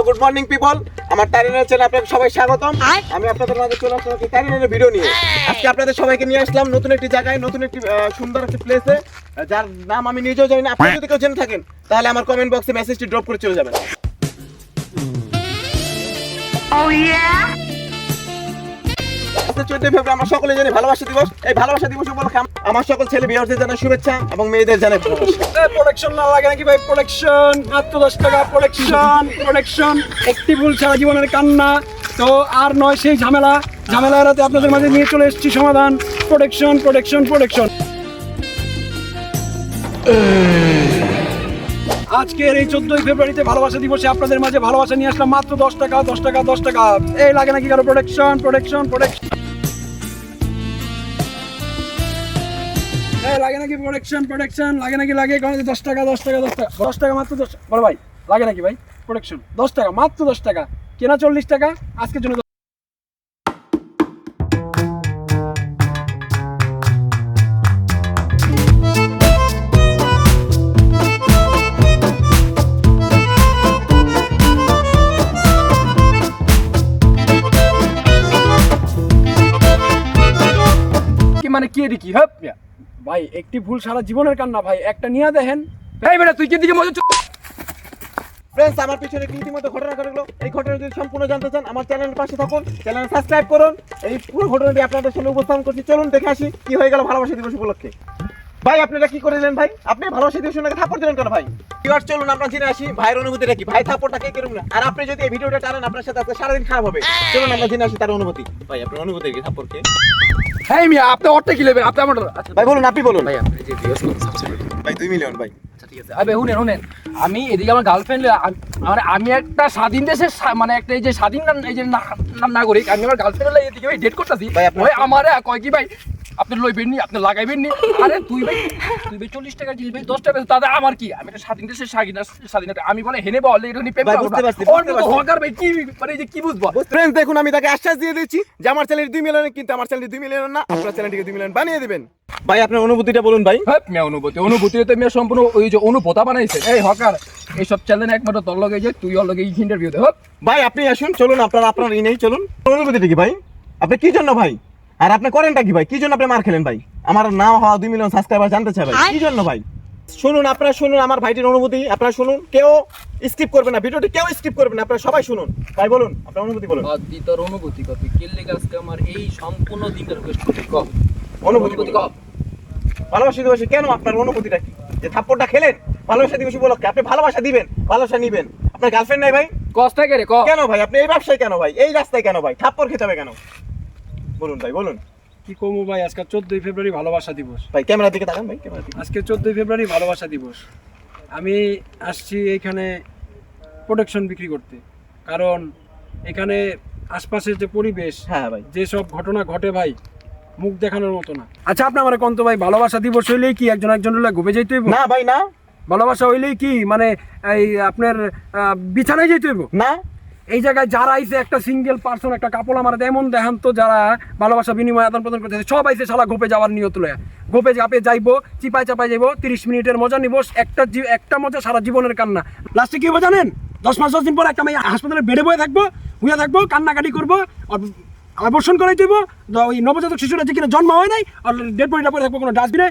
Hello good morning people আমার টাইরিনের চ্যানেলে আপনাদের সবাই স্বাগতম। আমি আপনাদের মাঝে চলে আসলাম একটি টাইরিনের ভিডিও নিয়ে। আজকে আপনাদের সবাইকে নিয়ে আসলাম নতুন একটি জায়গায় নতুন একটি সুন্দর একটি প্লেসে যার নাম আমি নিজেও জানি না। আপনি যদি কেউ জেনে থাকেন তাহলে আমার কমেন্ট বক্সে মেসেজটি ড্রপ করে চলে যাবেন। ফেব্রুয়ারি সকলে জানি ভালোবাসা দিবস। এই ভালোবাসা দিবস উপলক্ষে আমার সকল ছেলে বিয়ারদের শুভেচ্ছা এবং মেয়েদের জানাই প্রোডাকশন না লাগে নাকি ভাই? প্রোডাকশন মাত্র দশ টাকা প্রোডাকশন প্রোডাকশন একটি ভুল ছাড়া জীবনের কান্না। তো আর নয় সেই ঝামেলা। ঝামেলা এড়াতে আপনাদের মাঝে নিয়ে চলে এসেছি সমাধান। প্রোটেকশন প্রোটেকশন প্রোটেকশন আজকের এই চোদ্দই ফেব্রুয়ারিতে ভালোবাসা দিবসে আপনাদের মাঝে ভালোবাসা নিয়ে আসলাম মাত্র দশ টাকা দশ টাকা দশ টাকা। এই লাগে নাকি কারও প্রোটেকশন প্রোটেকশন প্রোটেকশন লাগে নাকি প্রোটেকশন প্রোটেকশন লাগে নাকি, লাগে? কারণ দশ টাকা দশ টাকা দশ টাকা। দশ টাকা মাত্র দশ বড় ভাই, লাগে নাকি ভাই? প্রোটেকশন দশ টাকা, মাত্র দশ টাকা। কেনা চল্লিশ টাকা, আজকের জন্য মানে কি কি? হ্যাঁ ভাই একটি ভুল সারা জীবনের কান্না ভাই একটা নিয়ে দেখেন। ভাই বেটা তুই কি দিকে মজা ফ্রেন্ডস আমার পিছনে কি ইতিমধ্যে ঘটনা ঘটলো? গেলো এই ঘটনা যদি সম্পূর্ণ জানতে চান আমার চ্যানেলের পাশে থাকুন চ্যানেল সাবস্ক্রাইব করুন। এই পুরো ঘটনাটি আপনাদের সামনে উপস্থাপন করছি। চলুন দেখে আসি কি হয়ে গেল ভালোবাসা দিবস উপলক্ষে। ভাই আপনারা কি করে দিলেন ভাই? আপনি ভালোবাসা দিবস নাকি থাপ্পড় দিলেন কেন ভাই? এবার চলুন আমরা জেনে আসি ভাইয়ের অনুভূতিটা কি। ভাই থাপ্পড়টা কে কেরম না? আর আপনি যদি এই ভিডিওটা টানেন আপনার সাথে আজকে সারাদিন খারাপ হবে। চলুন আমরা জেনে আসি তার অনুভূতি। ভাই আপনার অনুভূতি কি থাপ্পড় কে? হ্যাঁ মিয়া আপনি অটটা কি নেবেন আপনি আমার আচ্ছা ভাই বলুন আপনি বলুন। ভাই আপনি যে ভিউস করুন। সাবস্ক্রাইব ভাই দুই মিলিয়ন ভাই। আচ্ছা ঠিক আছে। আবে শুনেন শুনেন। আমি এদিকে আমার গার্লফ্রেন্ড মানে আমি একটা স্বাধীন দেশের মানে একটা এই যে স্বাধীন এই যে না- না- নাগরিক আমি আমার গার্লফ্রেন্ড এদিকে ভাই ডেট করতেছি। ভাই আমারে কয় কি ভাই? আপনি লইবেন নি আপনি লাগাইবেন নি। আরে তুই ভাই তুই ভাই চল্লিশ টাকা জিনিস ভাই দশ টাকা তাতে আমার কি? আমি একটা স্বাধীন দেশের স্বাধীন স্বাধীনতা আমি বলে হেনে বলে এটা নিয়ে করব বুঝতে। পারছি, হকার ভাই কি মানে যে কি বুঝব? ফ্রেন্ডস দেখুন আমি তাকে আশ্বাস দিয়ে দিচ্ছি যে আমার চ্যানেল দুই মিলিয়ন কিন্তু আমার চ্যানেল দুই মিলিয়ন না আপনার চ্যানেলটিকে দুই মিলিয়ন বানিয়ে দিবেন। ভাই আপনার অনুভূতিটা বলুন ভাই। হ্যাঁ মেয়ে অনুভূতি অনুভূতি তো মেয়ে সম্পূর্ণ ওই যে অনুভূতা বানাইছে। এই হকার এইসব চ্যানেল একমাত্র তোর লগে যে তুই ওর লগে ইন্টারভিউ দে হোক ভাই আপনি আসুন চলুন আপনার আপনার ই নেই চলুন। অনুভূতিটা কি ভাই? আপনি কি জন্য ভাই? আর আপনি করেনটা কি ভাই? কি জন্য আপনি মার খেলেন ভাই? আমার নাম হওয়া দুই মিলিয়ন সাবস্ক্রাইবার জানতে চাই ভাই। কি জন্য ভাই? শুনুন আপনারা শুনুন আমার ভাইটির অনুভূতি আপনারা শুনুন। কেউ স্কিপ করবে না ভিডিওটি কেউ স্কিপ করবে না আপনারা সবাই শুনুন। ভাই বলুন আপনার অনুভূতি বলুন। দি তোর অনুভূতি কত কিল্লে আজকে আমার এই সম্পূর্ণ দিনটা রিকোয়েস্ট করতে ক অনুভূতি অনুভূতি বলুন। ক ভালোবাসা দিবসে কেন আপনার অনুভূতিটা কি? যে থাপ্পড়টা খেলেন ভালোবাসা দিবস উপলক্ষে আপনি ভালোবাসা দিবেন ভালোবাসা নিবেন। আপনার গার্লফ্রেন্ড নাই ভাই? কষ্ট থাকে রে ক কেন ভাই? আপনি এই ব্যবসায় কেন ভাই? এই রাস্তায় কেন ভাই? থাপ্পড় খেতে হবে কেন? বলুন ভাই বলুন। কি কমু ভাই আজকে চোদ্দই ফেব্রুয়ারি ভালোবাসা দিবস। ভাই ক্যামেরার দিকে তাকান ভাই ক্যামেরার দিকে। আজকে চোদ্দই ফেব্রুয়ারি ভালোবাসা দিবস। আমি আসছি এখানে প্রোটেকশন বিক্রি করতে। কারণ এখানে আশপাশের যে পরিবেশ হ্যাঁ ভাই। যেসব ঘটনা ঘটে ভাই মুখ দেখানোর মতো না। আচ্ছা আপনি আমার কন্ত ভাই ভালোবাসা দিবস হইলেই কি একজন একজন লাগে ঘুমে যাইতে হইব? না ভাই না। ভালোবাসা হইলেই কি মানে এই আপনার বিছানায় যাইতে হইব? না। এই জায়গায় যারা আইসে একটা সিঙ্গেল পার্সন একটা কাপড় আমার এমন দেখান তো যারা ভালোবাসা, বিনিময়, আদান প্রদান করতেছে, সব আইসে শালা গোপে যাওয়ার নিয়ত লয়া গোপে যাপে যাইবো চিপাই চাপাই যাইবো, তিরিশ মিনিটের মজা নিব, একটা একটা মজা সারা জীবনের কান্না। লাস্টে কি হবে জানেন? দশ মাস, দশ দিন পর একটা মেয়ে হাসপাতালে বেডে বয়ে থাকব হুইয়া থাকব, কান্নাকাটি করব আবর্ষণ করাই দেবো ওই নবজাতক শিশুরা যে কিনা জন্ম হয় নাই, আর ডেড বডিটা পরে থাকব, কোনো ডাস্টবিনে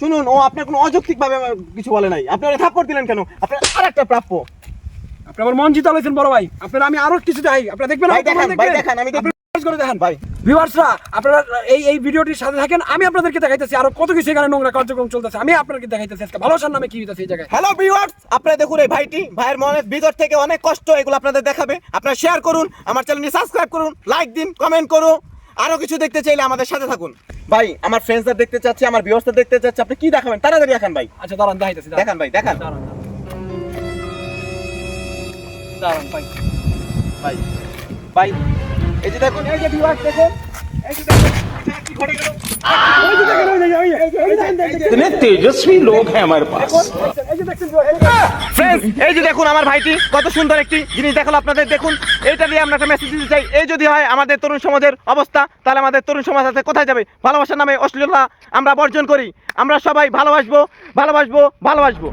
শুনুন ও আপনার কোনো অযৌক্তিকভাবে কিছু বলে নাই। আপনি থাপ্পড় দিলেন কেন? আপনার আর একটা প্রাপ্য। আপনি আমার মন জিতা হয়েছেন বড় ভাই। আপনারা আমি আরও কিছু চাই আপনারা দেখবেন ভাই আমার ভাই দেখান, আমি দেখব। আপনি করে দেখান। ভাই। ভিউয়ার্সরা আপনারা এই এই ভিডিওটির সাথে থাকেন। আমি আপনাদেরকে দেখাইতেছি আরও কত কিছু এখানে নোংরা কার্যক্রম চলতেছে। আমি আপনাকে দেখাইতেছি আজকে। ভালোবাসার নামে কি হইতেছে এই জায়গায়? হ্যালো ভিউয়ার্স আপনারা দেখুন এই ভাইটি। ভাইয়ের মনের ভিতর থেকে অনেক কষ্ট এগুলো আপনাদের দেখাবে। আপনারা শেয়ার করুন আমার চ্যানেলটি সাবস্ক্রাইব করুন লাইক দিন কমেন্ট করুন। আরও কিছু দেখতে চাইলে আমাদের সাথে থাকুন। ভাই আমার ফ্রেন্ডসরা দেখতে চাচ্ছে আমার ভিউয়ার্সরা দেখতে চাচ্ছে। আপনি কি দেখাবেন? তাড়াতাড়ি দেখান ভাই। আচ্ছা দাঁড়ান দেখাইতেছি দেখান ভাই দেখান। দাঁড়ান। এই যে দেখুন তেজস্বী লোক হ্যাঁ আমার পাস এই যে দেখুন আমার ভাইটি কত সুন্দর একটি জিনিস দেখল আপনাদের দেখুন। এটা দিয়ে আমরা একটা মেসেজ দিতে চাই। এই যদি হয় আমাদের তরুণ সমাজের অবস্থা তাহলে আমাদের তরুণ সমাজ আছে কোথায় যাবে? ভালোবাসার নামে অশ্লীলতা আমরা বর্জন করি। আমরা সবাই ভালোবাসবো ভালোবাসবো ভালোবাসবো।